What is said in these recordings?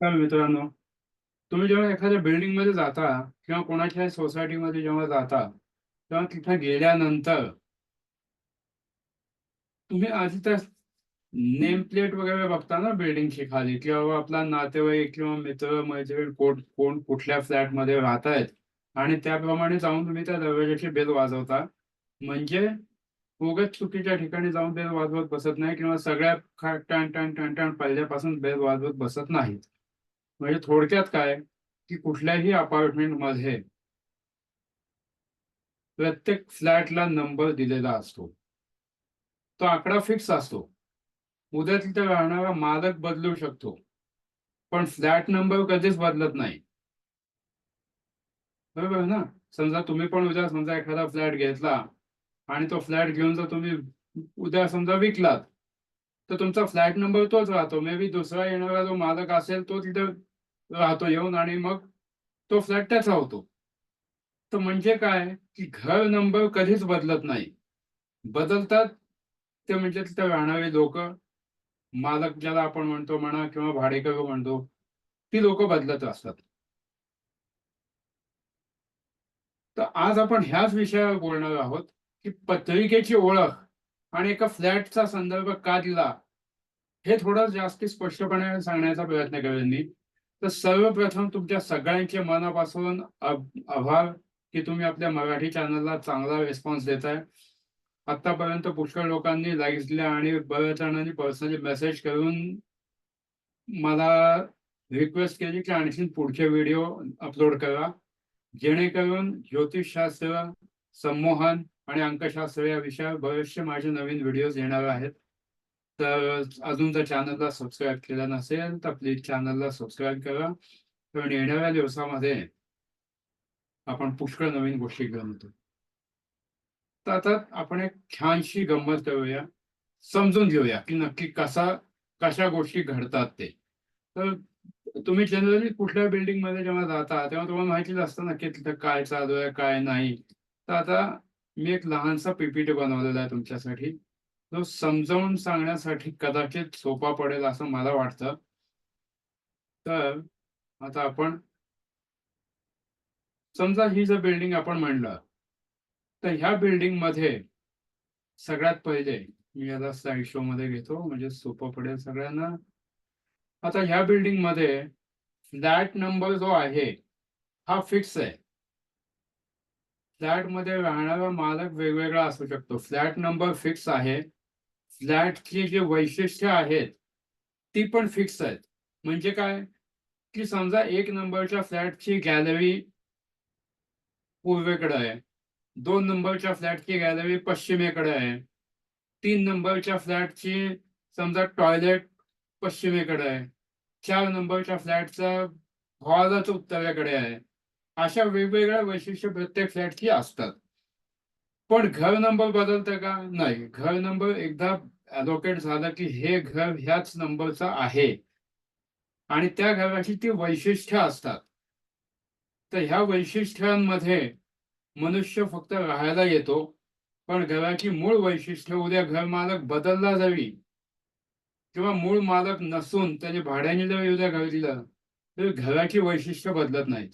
तर मित्रांनो. तुम्ही जेव्हा एखाद्या बिल्डिंगमध्ये जाता किंवा कोणाच्या सोसायटीमध्ये जेव्हा जाता तेव्हा तिथे गेल्यानंतर तुम्ही आधी तर नेम प्लेट वगैरे बघता ना बिल्डिंगची खाली किंवा आपला नातेवाईक किंवा मित्र मैत्रीण कोण कोण कुठल्या फ्लॅटमध्ये राहत आहेत आणि त्याप्रमाणे जाऊन तुम्ही त्या दरवाजाची बेल वाजवता. म्हणजे उगाच चुकीच्या ठिकाणी जाऊन बेल वाजवत बसत नाही किंवा सगळ्या खा- टन टन टन टन पहिल्यापासून बेल वाजवत बसत नाहीत. म्हणजे थोडक्यात काय? की कुठल्याही अपार्टमेंटमध्ये प्रत्येक फ्लॅटला नंबर दिलेला असतो. तो आकडा फिक्स असतो. उद्या तिथे राहणारा मालक बदलू शकतो. पण फ्लॅट नंबर कधीच बदलत नाही. बरोबर ना? समजा तुम्ही पण उद्या समजा एखादा फ्लॅट घेतला आणि तो फ्लॅट घेऊन जर तुम्ही उद्या समजा विकलात तर तुमचा फ्लॅट नंबर तोच राहतो. मे बी दुसरा येणारा जो मालक असेल तो तिथे राहतो येऊन आणि मग तो फ्लॅट त्याचा होतो. तर म्हणजे काय? की घर नंबर कधीच बदलत नाही. बदलतात ते म्हणजे तिथे राहणारे लोक मालक ज्याला आपण म्हणतो म्हणा किंवा भाडेकरू म्हणतो ती लोक बदलत असतात. तर आज आपण ह्याच विषयावर बोलणार आहोत की पत्रिकेची ओळख आणि एका फ्लॅटचा संदर्भ का दिला हे थोडं जास्त स्पष्टपणे सांगण्याचा प्रयत्न करेन मी. तर सर्वप्रथम तुमच्या सगळ्यांचे मनापासून आभार की तुम्ही आपल्या मराठी चॅनलला चांगला रिस्पॉन्स देताय. आतापर्यंत पुष्कळ लोकांनी लाईक्स दिल्या आणि बऱ्याच जणांनी पर्सनली मेसेज करून मला रिक्वेस्ट केली की आणखी पुढचे व्हिडिओ अपलोड करा. जेणेकरून ज्योतिषशास्त्र संमोहन आणि अंकशास्त्र या विषयावर बरेचसे माझे नवीन व्हिडिओज येणार आहेत. तर अजून जर चॅनलला सबस्क्राईब केलं नसेल तर प्लीज चॅनलला सबस्क्राईब करा. कारण येणाऱ्या दिवसामध्ये आपण पुष्कळ नवीन गोष्टी घेऊन येतो तर आता आपण एक छानशी गंमत करूया. समजून घेऊया की नक्की कसा कशा गोष्टी घडतात ते. तर तुम्ही जनरली कुठल्या बिल्डिंगमध्ये जेव्हा जाता तेव्हा तुम्हाला माहितीच असतं ना की तिथं काय चालू आहे काय नाही. तर आता मी एक लहानसा पीपीटी बनवलेला आहे तुमच्यासाठी. तो समजावून सांगण्यासाठी कदाचित सोपा पडेल असं मला वाटतं. तर आता आपण समजा ही जर बिल्डिंग आपण म्हणलं तर ह्या बिल्डिंगमध्ये सगळ्यात पहिले मी याला साईड शो मध्ये घेतो म्हणजे सोपं पडेल सगळ्यांना. आता ह्या बिल्डिंगमध्ये फ्लॅट नंबर जो आहे हा फिक्स आहे. फ्लॅटमध्ये राहणारा मालक वेगवेगळा असू शकतो. फ्लॅट नंबर फिक्स आहे. फ्लॅटचे जी वैशिष्ट्य आहेत ती पण फिक्स आहेत. म्हणजे काय? की समजा एक नंबरच्या फ्लॅटची गॅलरी पूर्वेकडे आहे. दोन नंबरच्या फ्लॅटची गॅलरी पश्चिमेकडे आहे. तीन नंबरच्या फ्लॅटची समजा टॉयलेट पश्चिमेकडे आहे. चार नंबरच्या फ्लॅटचा हॉलच उत्तरेकडे आहे. अशा वेगवेगळ्या वैशिष्ट्य प्रत्येक फ्लॅटची असतात. पण घर नंबर बदलतं का? नाही. घर नंबर एकदा अलोकेट झालं की हे घर ह्याच नंबरचं आहे. आणि त्या घराची ती वैशिष्ट्य असतात. तर ह्या वैशिष्ट्यांमध्ये मनुष्य फक्त राहायला येतो पण घराची मूळ वैशिष्ट्य उद्या घर मालक बदलला जावी किंवा मूळ मालक नसून त्याने भाड्याने जरी उद्या घर दिलं तर घराची वैशिष्ट्य बदलत नाहीत.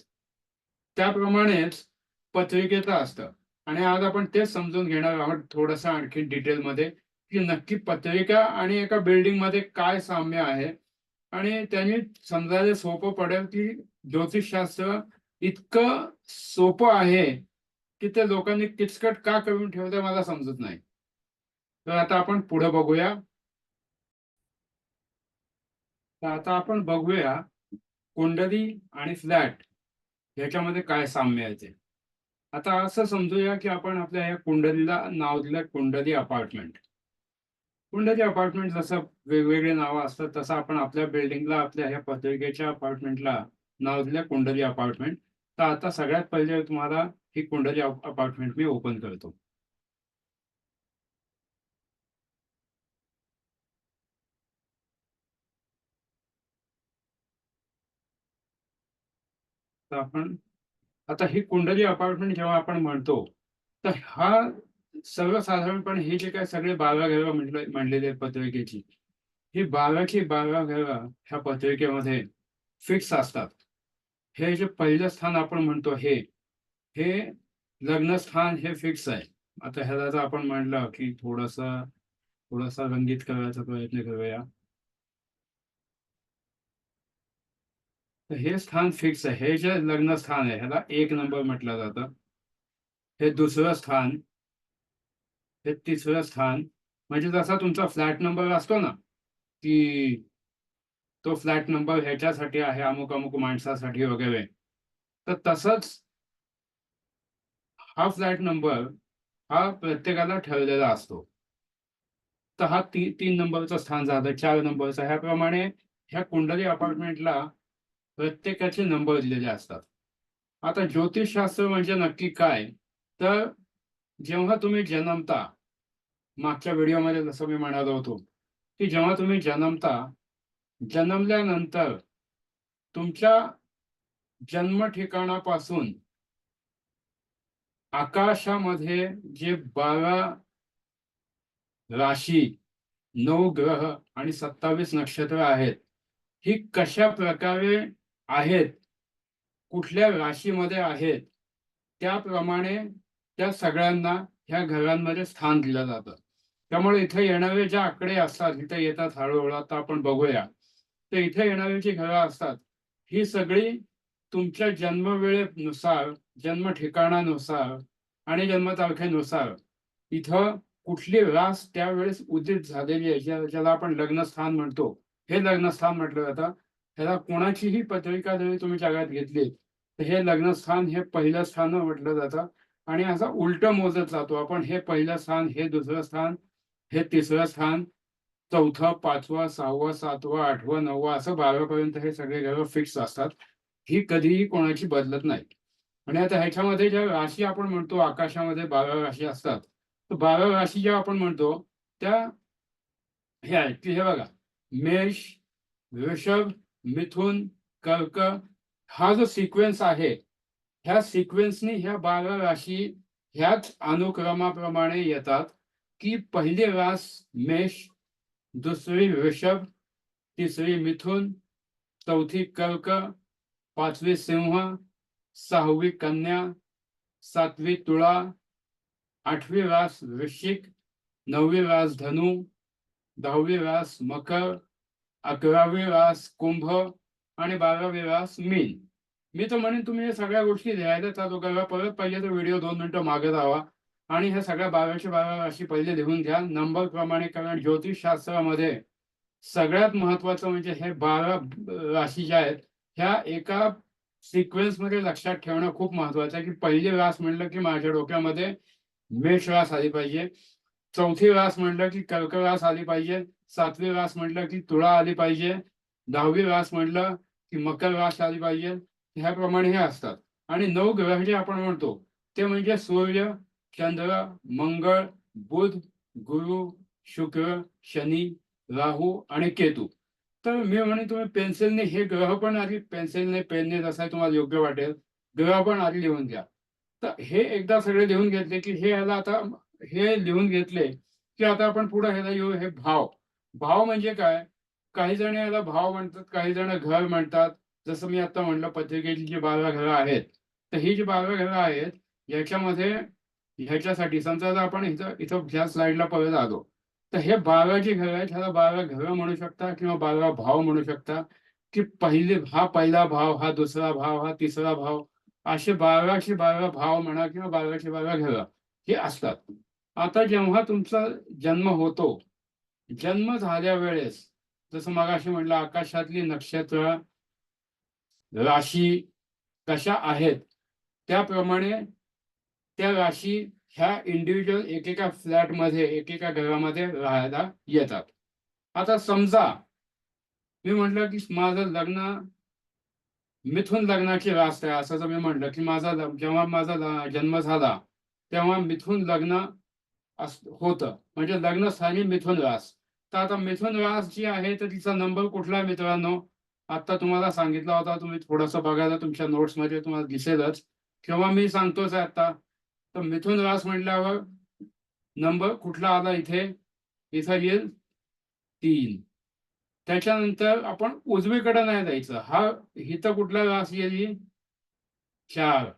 त्याप्रमाणेच पत्रिकेचं असतं. आणि आज आपण तेच समजून घेणार आहोत थोडंसं आणखी डिटेलमध्ये की नक्की पत्रिका आणि एका बिल्डिंगमध्ये काय साम्य आहे. आणि त्यांनी समजायला सोपं पडेल की ज्योतिषशास्त्र इतकं सोपं आहे की ते लोकांनी किचकट का करून ठेवलं मला समजत नाही. तर आता आपण पुढे बघूया. तर आता आपण बघूया कुंडली आणि फ्लॅट ह्याच्यामध्ये काय साम्य आहे ते. आता असं समजूया की आपण आपल्या या कुंडलीला नाव दिलं कुंडली अपार्टमेंट. कुंडली अपार्टमेंट जसं वेगवेगळे नावं असतात तसं आपण आपल्या बिल्डिंगला आपल्या ह्या पत्रिकेच्या अपार्टमेंटला नाव दिलं कुंडली अपार्टमेंट. तर आता सगळ्यात पहिले तुम्हाला ही कुंडली अपार्टमेंट मी ओपन करतो. तर आपण आता ही कुंडली अपार्टमेंट जेव्हा आपण म्हणतो तर हा सर्वसाधारणपणे हे जे काय सगळे बारा घरं म्हटलं म्हणलेले पत्रिकेची ही बाराची बारा घरं ह्या पत्रिकेमध्ये फिक्स असतात. हे जे पहिलं स्थान आपण म्हणतो हे हे लग्नस्थान हे फिक्स आहे. आता ह्याला जर आपण म्हणलं की थोडासा थोडासा रंगीत करायचा प्रयत्न करूया. तर हे स्थान फिक्स आहे. हे जे लग्न स्थान आहे ह्याला एक नंबर म्हटलं जातं. हे दुसरं स्थान हे तिसरं स्थान म्हणजे जसा तुमचा फ्लॅट नंबर असतो ना की तो फ्लॅट नंबर ह्याच्यासाठी आहे अमुक अमुक माणसासाठी वगैरे तर तसंच हा फ्लॅट नंबर हा प्रत्येकाला ठरलेला असतो. तर हा ती तीन नंबरचं स्थान झालं चार नंबरचं ह्याप्रमाणे ह्या कुंडली अपार्टमेंटला प्रत्येकाचे नंबर दिलेले असतात. आता ज्योतिषशास्त्र म्हणजे नक्की काय? तर जेव्हा तुम्ही जन्मता मागच्या व्हिडिओमध्ये जसं मी म्हणालो होतो की जेव्हा तुम्ही जन्मता जन्मल्यानंतर तुमच्या जन्म ठिकाणापासून आकाशामध्ये जे बारा राशी नऊ ग्रह आणि सत्तावीस नक्षत्र आहेत ही कशा प्रकारे आहेत. कुठल्या राशीमध्ये आहेत? त्याप्रमाणे त्या सगळ्यांना ह्या घरांमध्ये स्थान दिलं जातं. त्यामुळे इथे येणारे ज्या आकडे असतात इथे येतात हळूहळू आता आपण बघूया. तर इथे येणारी जी घरं असतात ही सगळी तुमच्या जन्मवेळेनुसार जन्म ठिकाणानुसार आणि जन्मतारखेनुसार इथं कुठली रास त्यावेळेस उदित झालेली आहे ज्याला आपण लग्नस्थान म्हणतो. हे लग्नस्थान म्हटलं जातं. ह्याला कोणाचीही पत्रिका जरी तुम्ही जगात घेतली तर हे लग्नस्थान हे पहिलं स्थान म्हटलं जातं. आणि असा उलट मोजत जातो आपण हे पहिलं स्थान हे दुसरं स्थान हे तिसरं स्थान चौथं पाचवं सहावं सातवं आठवं नववं असं बारापर्यंत हे सगळे ग्रह फिक्स असतात. ही कधीही कोणाची बदलत नाही. आणि आता ह्याच्यामध्ये ज्या राशी आपण म्हणतो आकाशामध्ये बारा राशी असतात तर बारा राशी ज्या आपण म्हणतो त्या हे आहेत की हे बघा. मेष वृषभ मिथुन कर्क हा जो सिक्वेन्स आहे ह्या सिक्वेन्सनी ह्या बारा राशी ह्याच अनुक्रमाप्रमाणे येतात की पहिली रास मेष दुसरी वृषभ तिसरी मिथुन चौथी कर्क पाचवी सिंह सहावी कन्या सातवी तुळा आठवी रास वृश्चिक नववी रास धनु दहावी रास मकर अकरावी रास कुंभ आणि बारावी रास मीन. मी तर म्हणेन तुम्ही या सगळ्या गोष्टी लिहायला चालू करा परत पाहिजे तर व्हिडिओ दोन मिनिटं मागे जावा आणि ह्या सगळ्या बाराशे बारा राशी पहिले लिहून घ्या. नंबर प्रमाणे कारण ज्योतिषशास्त्रामध्ये सगळ्यात महत्वाचं म्हणजे हे बारा राशी ज्या आहेत ह्या एका सिक्वेन्समध्ये लक्षात ठेवणं खूप महत्वाचं आहे की पहिली रास म्हणलं की माझ्या डोक्यामध्ये मेष रास आली पाहिजे. चौथी रास म्हणलं की कर्क रास आली पाहिजे. सातवी रास म्हटलं की तुळा आली पाहिजे. दहावी रास म्हटलं की मकर रास आली पाहिजे. ह्याप्रमाणे हे असतात. आणि नऊ ग्रह जे आपण म्हणतो ते म्हणजे सूर्य चंद्र मंगळ बुध गुरु शुक्र शनी राहू आणि केतू. तर मी म्हणे तुम्ही पेन्सिलने हे ग्रह पण आधी पेन्सिलने पेनने जसा तुम्हाला योग्य वाटेल ग्रह पण आधी लिहून घ्या. तर हे एकदा सगळे लिहून घेतले की हे ह्याला आता हे लिहून घेतले की आता आपण पुढे ह्याला येऊ हे भाव. भाव म्हणजे काय? काही जण याला भाव म्हणतात काही जण घर म्हणतात. जसं मी आता म्हणलं पत्रिकेची जी बारा घरं आहेत तर ही जी बारा घरं आहेत याच्यामध्ये ह्याच्यासाठी समजा जर आपण इथं इथं ह्या स्लाइडला परत आलो तर हे बारा जी घरं आहेत ह्याला बारा घरं म्हणू शकता किंवा बारा भाव म्हणू शकता की पहिले हा पहिला भाव हा दुसरा भाव हा तिसरा भाव असे बाराशे बारा भाव म्हणा किंवा बाराशे बारा घरं हे असतात. आता जेव्हा तुमचा जन्म होतो जन्म झाल्या वेळेस जसं मगाशी म्हटलं आकाशातली नक्षत्र राशी कशा आहेत त्याप्रमाणे त्या राशी ह्या इंडिव्हिज्युअल एकेका फ्लॅटमध्ये एकेका घरामध्ये राहायला येतात. आता समजा मी म्हटलं की माझं लग्न मिथून लग्नाची रास आहे असं जर मी म्हटलं की माझा जेव्हा माझा जन्म झाला तेव्हा मिथून लग्न अस होतं. म्हणजे लग्नस्थानी मिथुन रास. तर आता मिथुन रास जी आहे तर तिचा नंबर कुठला आहे मित्रांनो? आता तुम्हाला सांगितला होता तुम्ही थोडंसं बघायला तुमच्या नोट्समध्ये तुम्हाला दिसेलच. किंवा मी सांगतोच आहे आता. तर मिथुन रास म्हटल्यावर नंबर कुठला आला इथे? इथं येईल तीन. त्याच्यानंतर आपण उजवीकडे नाही जायचं. हा इथं कुठला रास येईल? चार.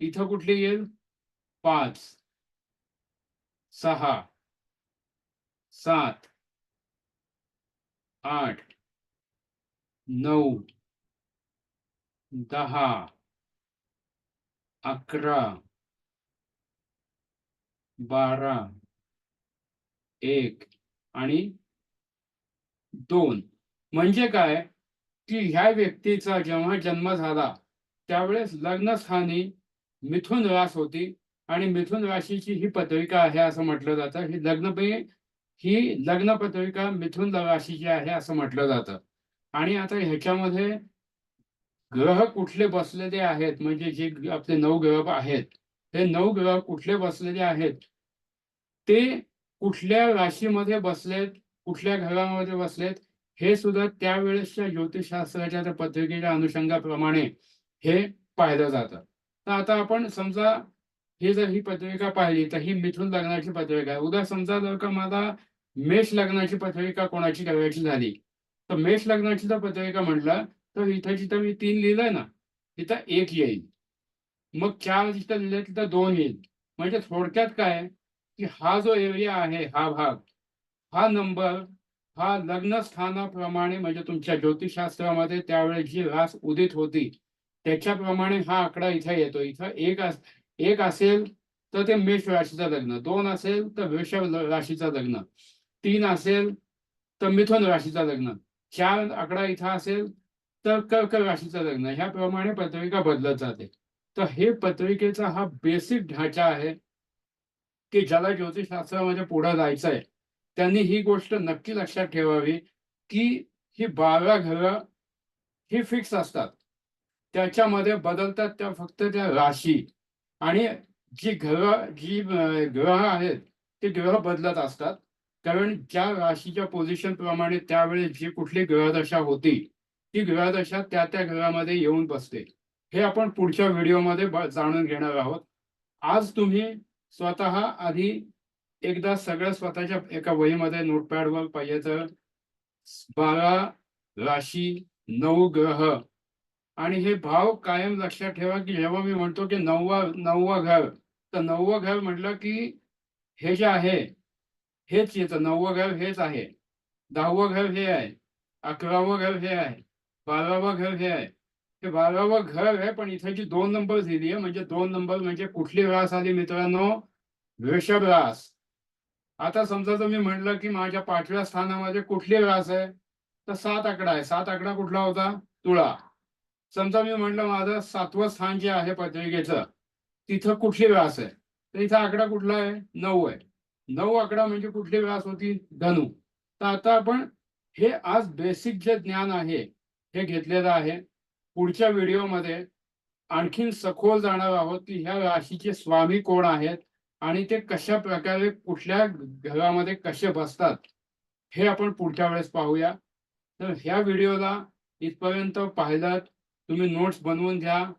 इथं कुठली येईल? पाच. सहा. सात आठ नऊ दहा अकरा बारा एक आणि दोन. म्हणजे काय? की ह्या व्यक्तीचा जेव्हा जन्म झाला त्यावेळेस लग्नस्थानी मिथुन रास होती आणि मिथुन राशीची ही पत्रिका आहे असं म्हटलं जातं. ही लग्न ही लग्न पत्रिका मिथुन राशीची आहे असं म्हटलं जातं. आणि आता ह्याच्यामध्ये ग्रह कुठले बसलेले आहेत? म्हणजे जे आपले नऊ ग्रह आहेत हे नऊ ग्रह कुठले बसलेले आहेत? ते कुठल्या राशीमध्ये बसलेत? कुठल्या घरामध्ये बसलेत? हे सुद्धा त्यावेळेसच्या ज्योतिषशास्त्राच्या त्या पत्रिकेच्या अनुषंगाप्रमाणे हे पाहिलं जातं. तर आता आपण समजा हे जर ही पत्रिका पाहिली तर ही मिथून लग्नाची पत्रिका आहे. उद्या समजा जर का मला मेष लग्नाची पत्रिका कोणाची करायची झाली? तर मेष लग्नाची जर पत्रिका म्हटलं तर इथं जिथं मी तीन लिहिलंय ना तिथं एक येईल. मग चार जिथं लिहिलं तिथं दोन येईल. म्हणजे थोडक्यात काय? की हा जो एरिया आहे हा भाग हा नंबर हा लग्न स्थानाप्रमाणे म्हणजे तुमच्या ज्योतिषशास्त्रामध्ये त्यावेळेस जी रास उदित होती त्याच्याप्रमाणे हा आकडा इथं येतो. इथं एक एक असेल तर ते मेष राशीचं लग्न. दोन असेल तर वृषभ राशीचं लग्न. तीन असेल तर मिथुन राशीचं लग्न. चार आकडा इथं असेल तर कर्क राशीचं लग्न. ह्याप्रमाणे पत्रिका बदलत जाते. तर हे पत्रिकेचा हा बेसिक ढाचा आहे की ज्याला ज्योतिषशास्त्रामध्ये पुढे जायचं आहे त्यांनी ही गोष्ट नक्की लक्षात ठेवावी की ही बारा घरं ही फिक्स असतात. त्याच्यामध्ये बदलतात त्या फक्त त्या राशी. आणि जी घरं जी ग्रह आहेत ते ग्रह बदलत असतात. कारण ज्या राशीच्या पोझिशन प्रमाणे त्यावेळेस जी कुठली ग्रहदशा होती ती ग्रहदशा त्या त्या ग्रहामध्ये येऊन बसते. हे आपण पुढच्या व्हिडिओमध्ये जाणून घेणार आहोत. आज तुम्ही स्वतः आधी एकदा सगळं स्वतःच्या एका वहीमध्ये नोटपॅडवर पाहिजे तर बारा राशी नऊ ग्रह. आणि हे भाव कायम लक्षात ठेवा की जेव्हा मी म्हणतो की नववा नववा घर तर नववं घर म्हटलं की हे जे आहे हेच येतं. नववं घर हेच आहे. दहावं घर हे आहे. अकरावं घर हे आहे. बारावं घर हे आहे. हे बारावं घर आहे पण इथे जी दोन नंबर दिली आहे. म्हणजे दोन नंबर म्हणजे कुठली रास आली मित्रांनो? वृषभ रास. आता समजा जर मी म्हटलं की माझ्या पाचव्या स्थानामध्ये कुठली रास आहे? तर सात आकडा आहे. सात आकडा कुठला होता? तुळा. समजा मी म्हटलं माझं सातवं स्थान जे आहे पत्रिकेचं तिथं कुठली रास आहे? तर इथं आकडा कुठला आहे? नऊ आहे. नऊ आकडा म्हणजे कुठली रास होती? धनु. तर आता आपण हे आज बेसिक जे ज्ञान आहे हे घेतलेलं आहे. पुढच्या व्हिडिओमध्ये आणखीन सखोल जाणार आहोत की ह्या राशीचे स्वामी कोण आहेत आणि ते कशा प्रकारे कुठल्या घरामध्ये कसे बसतात हे आपण पुढच्या वेळेस पाहूया. तर ह्या व्हिडिओला इथपर्यंत पाहिलात तुम्ही नोट्स बनवून घ्या.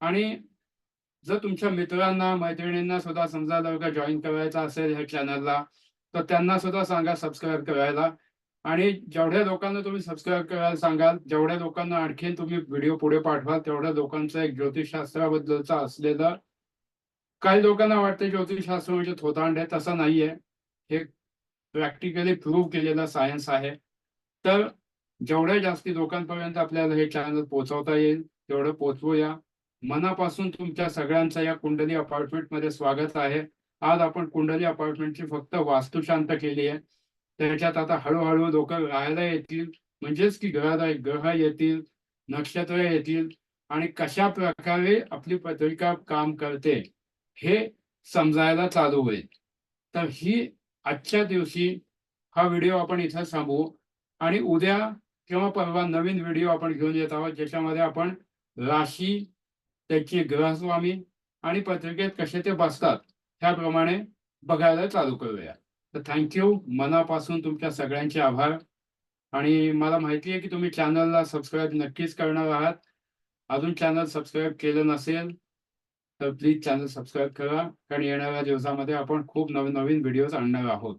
आणि जर तुमच्या मित्रांना मैत्रिणींना सुद्धा समजा जर का जॉईन करायचा असेल ह्या चॅनलला तर त्यांना सुद्धा सांगा सबस्क्राईब करायला. आणि जेवढ्या लोकांना तुम्ही सबस्क्राईब करायला सांगाल जेवढ्या लोकांना आणखीन तुम्ही व्हिडिओ पुढे पाठवाल तेवढ्या लोकांचं एक ज्योतिषशास्त्राबद्दलचा असलेलं काही लोकांना वाटतं ज्योतिषशास्त्र म्हणजे थोतांड आहे तसं नाहीये. हे प्रॅक्टिकली प्रूव्ह केलेलं सायन्स आहे. तर जेवढ्या जास्ती लोकांपर्यंत आपल्याला हे चॅनल पोहोचवता येईल तेवढं पोचवूया मनापासून तुमच्या सगळ्यांचं या कुंडली अपार्टमेंटमध्ये स्वागत आहे. आज आपण कुंडली अपार्टमेंटची फक्त वास्तुशांत केली आहे. त्याच्यात आता हळूहळू लोक राहायला येतील. म्हणजेच की ग्रह ग्रह येतील नक्षत्र येतील आणि कशा प्रकारे आपली पत्रिका काम करते हे समजायला चालू होईल. तर ही आजच्या दिवशी हा व्हिडिओ आपण इथं सांगू आणि उद्या किंवा परवा नवीन व्हिडिओ आपण घेऊन येत आहोत. ज्याच्यामध्ये आपण राशी त्यांची ग्रहस्वामी आणि पत्रिकेत कसे ते बसतात त्याप्रमाणे बघायला चालू करूया. तर थँक्यू मनापासून तुमच्या सगळ्यांचे आभार. आणि मला माहिती आहे की तुम्ही चॅनलला सबस्क्राईब नक्कीच करणार आहात. अजून चॅनल सबस्क्राईब केलं नसेल तर प्लीज चॅनल सबस्क्राईब करा. कारण येणाऱ्या दिवसामध्ये आपण खूप नवीन नवीन व्हिडिओज आणणार आहोत.